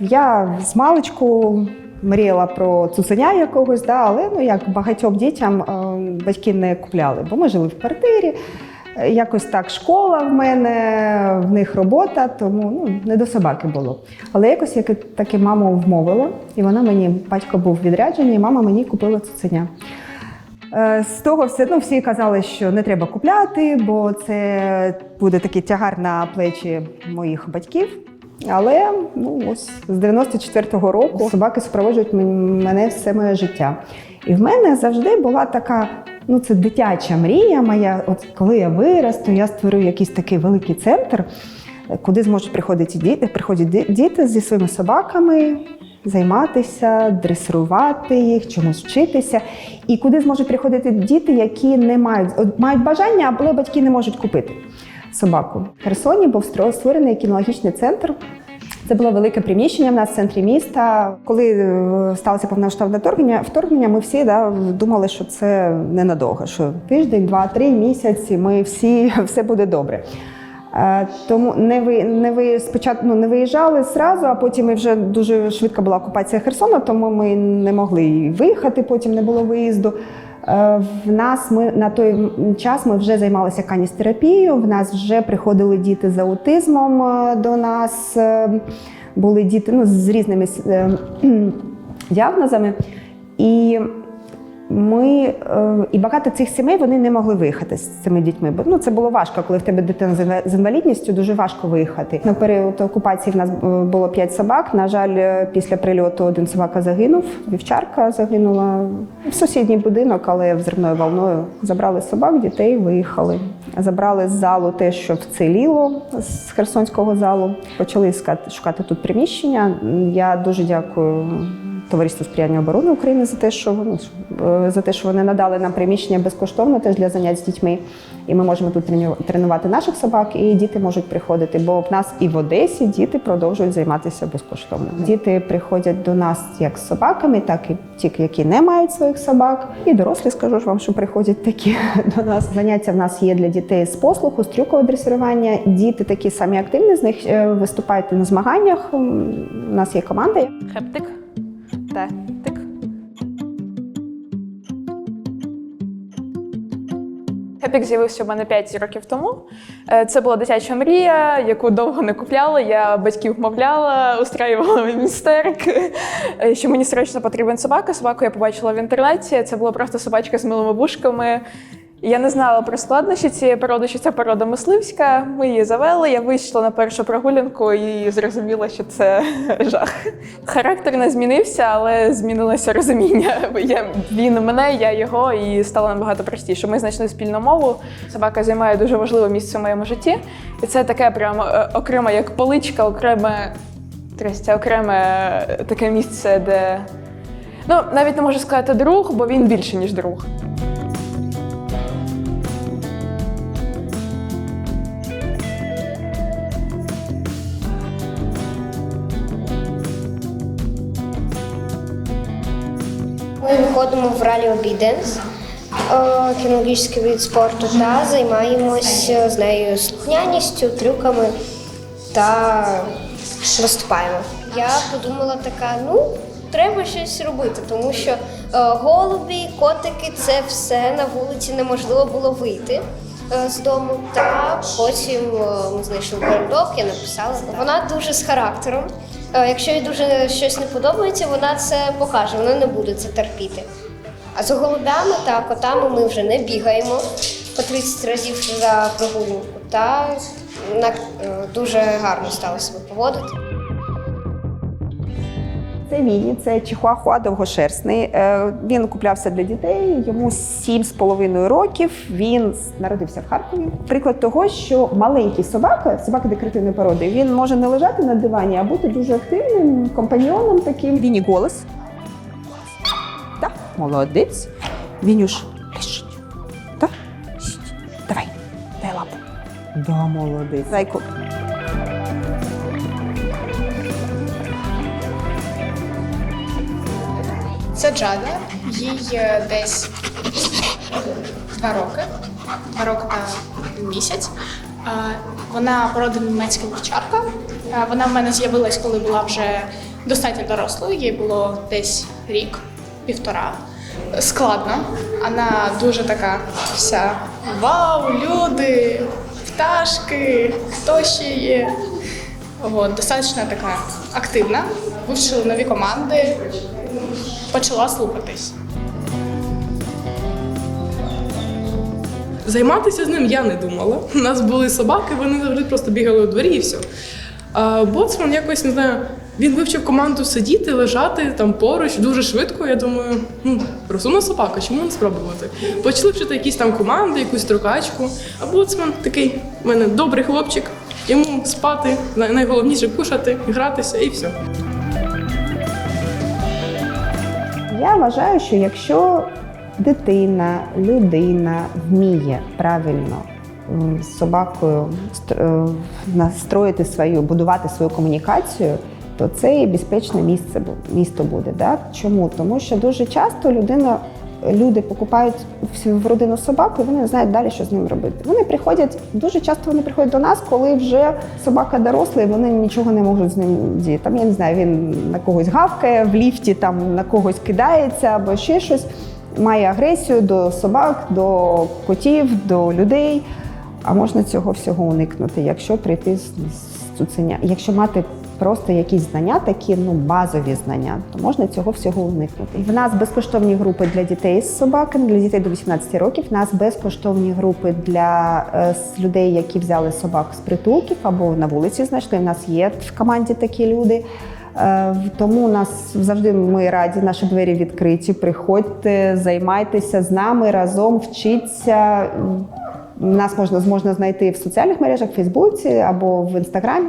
Я з маличку мріяла про цуценя якогось, да, але ну, як багатьом дітям е, батьки не купляли, бо ми жили в квартирі. Е, Якось так школа в мене, в них робота, тому ну, не до собаки було. Але якось я таки маму вмовила, і вона мені, батько був відряджений, і мама мені купила цуценя. Е, З того все ну, всі казали, що не треба купляти, бо це буде такий тягар на плечі моїх батьків. Але ну, ось з 94-го року собаки супроводжують мен- мене все моє життя. І в мене завжди була така, ну це дитяча мрія моя. От коли я виросту, я створю якийсь такий великий центр, куди зможуть приходити діти, приходять діти зі своїми собаками, займатися, дресирувати їх, чомусь вчитися. І куди зможуть приходити діти, які не мають, мають бажання, але батьки не можуть купити собаку. В Херсоні був створений кінологічний центр. Це було велике приміщення в нас в центрі міста. Коли е, сталося повномасштабне вторгнення, вторгнення, ми всі да, думали, що це ненадовго, що тиждень, два, три місяці, ми всі все буде добре. Е, Тому не ви не ви спочатку ну, не виїжджали зразу, а потім і вже дуже швидка була окупація Херсона, тому ми не могли виїхати, потім не було виїзду. Е, В нас ми на той час ми вже займалися каністерапією. В нас вже приходили діти з аутизмом е, до нас. е, Були діти ну, з різними діагнозами. І ми е, і багато цих сімей вони не могли виїхати з цими дітьми. Бо ну це було важко, коли в тебе дитина з інвалідністю, дуже важко виїхати. На період окупації в нас е, було п'ять собак. На жаль, е, після прильоту один собака загинув. Вівчарка загинула в сусідній будинок, але взривною волною забрали собак, дітей виїхали. Забрали з залу те, що вціліло з Херсонського залу. Почали шукати тут приміщення. Я дуже дякую Товариству сприяння оборони України за те, що е, за те, що вони надали нам приміщення безкоштовно теж для занять з дітьми. І ми можемо тут тренувати наших собак, і діти можуть приходити. Бо в нас і в Одесі діти продовжують займатися безкоштовно. Діти приходять до нас як з собаками, так і ті, які не мають своїх собак. І дорослі скажу ж вам, що приходять такі до нас. Заняття в нас є для дітей з послуху, з трюкового дресирування. Діти такі самі активні з них е, виступають на змаганнях. У нас є команда. Хептик. Те. Тик. Хепік з'явився у мене 5 років тому. Е, Це була дитяча мрія, яку довго не купляла. Я батьків вмовляла, устраювала міністерк, е, що мені срочно потрібен собака. Собаку я побачила в інтернеті. Це була просто собачка з милими вушками. Я не знала про складнощі цієї породи, що це порода мисливська. Ми її завели. Я вийшла на першу прогулянку і зрозуміла, що це жах. Характер не змінився, але змінилося розуміння. Я, він мене, я його, і стало набагато простіше. Ми знайшли спільну мову. Собака займає дуже важливе місце в моєму житті. І це таке прямо е, окрема, як поличка, окреме трястя, окреме е, таке місце, де ну навіть не можу сказати друг, бо він більше ніж друг. Ми виходимо в ралі обіденс, кінологічний вид спорту, та займаємося з нею слухняністю, трюками та виступаємо. Я подумала така, ну, треба щось робити, тому що е, голубі, котики це все на вулиці неможливо було вийти. е, З дому, та потім е, ми знайшли передок, я написала. Вона дуже з характером. Е, Якщо їй дуже щось не подобається, вона це покаже, вона не буде це терпіти. А з голубями та котами ми вже не бігаємо по 30 разів за прогулянку, та на, е, дуже гарно стало себе поводити. Це Віні, це чихуахуа довгошерстний. Е, Він куплявся для дітей. Йому 7,5 років. Він народився в Харкові. Приклад того, що маленький собака, собака декоративної породи, він може не лежати на дивані, а бути дуже активним компаньйоном таким. Віні голос. Так, молодець. Вінюш, лежить. Так? Давай, дай лапу. Да, молодець. Зайку. Це Джада, їй е, десь два роки, два роки та місяць. Вона порода німецька вівчарка. Вона в мене з'явилась, коли була вже достатньо дорослою. Їй було десь рік, півтора. Складно. Вона дуже така вся вау, люди, пташки, хто ще є. От, достатньо така активна. Вивчили нові команди, почала слухатись. Займатися з ним я не думала. У нас були собаки, вони завжди просто бігали у дворі і все. А боцман якось не знаю, він вивчив команду сидіти, лежати там поруч дуже швидко. Я думаю, ну розумна собака, чому не спробувати? Почали вчити якісь там команди, якусь трукачку. А боцман такий в мене добрий хлопчик. Йому спати, найголовніше кушати, гратися і все. Я вважаю, що якщо дитина, людина вміє правильно з собакою е, настроїти свою, будувати свою комунікацію, то це і безпечне місце місто буде. Да? Чому? Тому що дуже часто людина. Люди покупають в- родину собаку, і вони не знають далі, що з ним робити. Вони приходять дуже часто. Вони приходять до нас, коли вже собака доросла, і вони нічого не можуть з ним діяти. Там я не знаю, він на когось гавкає в ліфті, там на когось кидається або ще щось. Має агресію до собак, до котів, до людей. А можна цього всього уникнути, якщо прийти з цуценя. Якщо мати просто якісь знання, такі ну базові знання, то можна цього всього уникнути. В нас безкоштовні групи для дітей з собаками, для дітей до 18 років. В нас безкоштовні групи для е, людей, які взяли собак з притулків або на вулиці знайшли. У нас є в команді такі люди. Е, Тому у нас завжди ми раді, наші двері відкриті. Приходьте, займайтеся з нами разом, вчіться. Нас можна, можна знайти в соціальних мережах, в Фейсбуці або в інстаграмі.